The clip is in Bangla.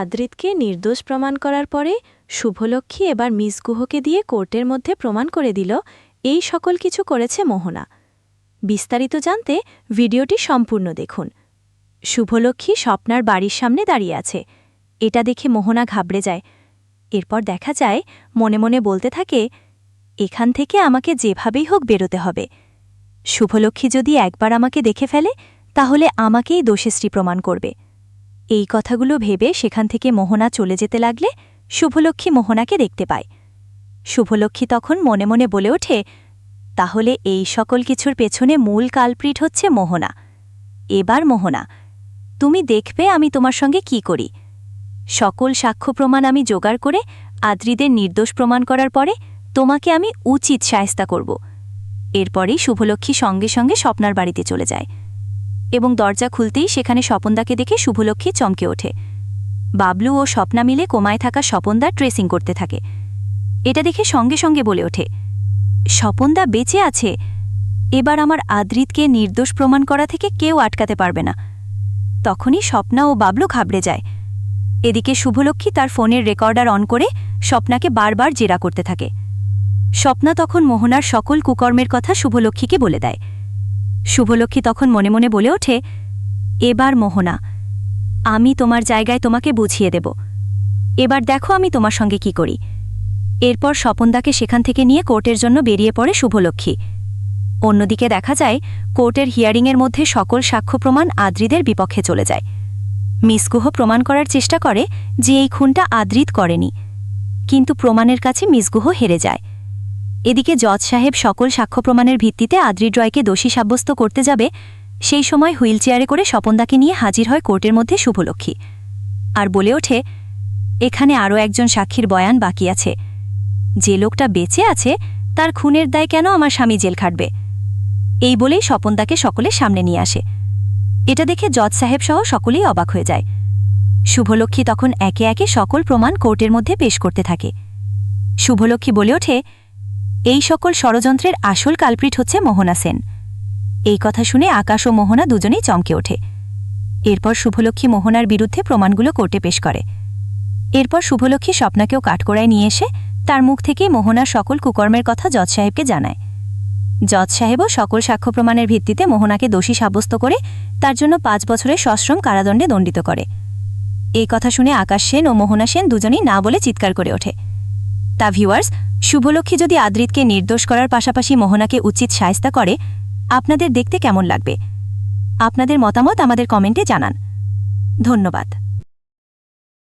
আদ্রিতকে নির্দোষ প্রমাণ করার পরে শুভলক্ষ্মী এবার মিস গুহকে দিয়ে কোর্টের মধ্যে প্রমাণ করে দিল, এই সকল কিছু করেছে মোহনা। বিস্তারিত জানতে ভিডিওটি সম্পূর্ণ দেখুন। শুভলক্ষ্মী স্বপ্নার বাড়ির সামনে দাঁড়িয়ে আছে। এটা দেখে মোহনা ঘাবড়ে যায়। এরপর দেখা যায়, মনে মনে বলতে থাকে, এখান থেকে আমাকে যেভাবেই হোক বেরোতে হবে। শুভলক্ষ্মী যদি একবার আমাকে দেখে ফেলে, তাহলে আমাকেই দোষেশ্রী প্রমাণ করবে। এই কথাগুলো ভেবে সেখান থেকে মোহনা চলে যেতে লাগলে শুভলক্ষ্মী মোহনাকে দেখতে পায়। শুভলক্ষ্মী তখন মনে মনে বলে ওঠে, তাহলে এই সকল কিছুর পেছনে মূল কালপ্রিট হচ্ছে মোহনা। এবার মোহনা, তুমি দেখবে আমি তোমার সঙ্গে কি করি। সকল সাক্ষ্য প্রমাণ আমি জোগাড় করে আদ্রিদের নির্দোষ প্রমাণ করার পরে তোমাকে আমি উচিত সায়স্তা করব। এরপরেই শুভলক্ষ্মী সঙ্গে সঙ্গে স্বপ্নার বাড়িতে চলে যায়। এবং দরজা খুলতেই সেখানে স্বপনদাকে দেখে শুভলক্ষ্মী চমকে ওঠে। বাবলু ও স্বপ্না মিলে কোমায় থাকা স্বপনদা ট্রেসিং করতে থাকে। এটা দেখে সঙ্গে সঙ্গে বলে ওঠে, স্বপনদা বেঁচে আছে? এবার আমার আদ্রিতকে নির্দোষ প্রমাণ করা থেকে কেউ আটকাতে পারবে না। তখনই স্বপ্না ও বাবলু ঘাবড়ে যায়। এদিকে শুভলক্ষ্মী তার ফোনের রেকর্ডার অন করে স্বপ্নাকে বারবার জেরা করতে থাকে। স্বপ্না তখন মোহনার সকল কুকর্মের কথা শুভলক্ষ্মীকে বলে দেয়। শুভলক্ষ্মী তখন মনে মনে বলে ওঠে, এবার মোহনা, আমি তোমার জায়গায় তোমাকে বুঝিয়ে দেব। এবার দেখো আমি তোমার সঙ্গে কি করি। এরপর স্বপনদাকে সেখান থেকে নিয়ে কোর্টের জন্য বেরিয়ে পড়ে শুভলক্ষ্মী। অন্যদিকে দেখা যায়, কোর্টের হিয়ারিংয়ের মধ্যে সকল সাক্ষ্য প্রমাণ আদ্রিদের বিপক্ষে চলে যায়। মিসগুহ প্রমাণ করার চেষ্টা করে যে এই খুনটা আদ্রিত করেনি। কিন্তু প্রমাণের কাছে মিসগুহ হেরে যায়। এদিকে জজ সাহেব সকল সাক্ষ্য প্রমাণের ভিত্তিতে আদ্রিদ রয়কে দোষী সাব্যস্ত করতে যাবে, সেই সময় হুইলচেয়ারে করে স্বপনদাকে নিয়ে হাজির হয় কোর্টের মধ্যে শুভলক্ষ্মী। আর বলে ওঠে, এখানে আরও একজন সাক্ষীর বয়ান বাকি আছে। যে লোকটা বেঁচে আছে, তার খুনের দায় কেন আমার স্বামী জেল খাটবে? এই বলেই স্বপনদাকে সকলের সামনে নিয়ে আসে। এটা দেখে জজ সাহেব সহ সকলেই অবাক হয়ে যায়। শুভলক্ষ্মী তখন একে একে সকল প্রমাণ কোর্টের মধ্যে পেশ করতে থাকে। শুভলক্ষ্মী বলে ওঠে এই সকল ষড়যন্ত্রের আসল কালপ্রিট হচ্ছে মোহনা সেন। এই কথা শুনে আকাশ ও মোহনা দুজনেই চমকে ওঠে। এরপর শুভলক্ষ্মী মোহনার বিরুদ্ধে প্রমাণগুলো কোর্টে পেশ করে। এরপর শুভলক্ষ্মী স্বপ্নাকেও কাঠকোড়ায় নিয়ে এসে তার মুখ থেকে মোহনার সকল কুকর্মের কথা জজ সাহেবকে জানায়। জজ সাহেবও সকল সাক্ষ্য প্রমাণের ভিত্তিতে মোহনাকে দোষী সাব্যস্ত করে তার জন্য পাঁচ বছরের সশ্রম কারাদণ্ডে দণ্ডিত করে। এই কথা শুনে আকাশ সেন ও মোহনা সেন দুজনেই না বলে চিৎকার করে ওঠে। তা ভিউয়ার্স শুভলক্ষ্মী যদি আদ্রিতকে নির্দোষ করার পাশাপাশি মোহনাকে উচিত সায়স্তা করে, আপনাদের দেখতে কেমন লাগবে? আপনাদের মতামত আমাদের কমেন্টে জানান। ধন্যবাদ।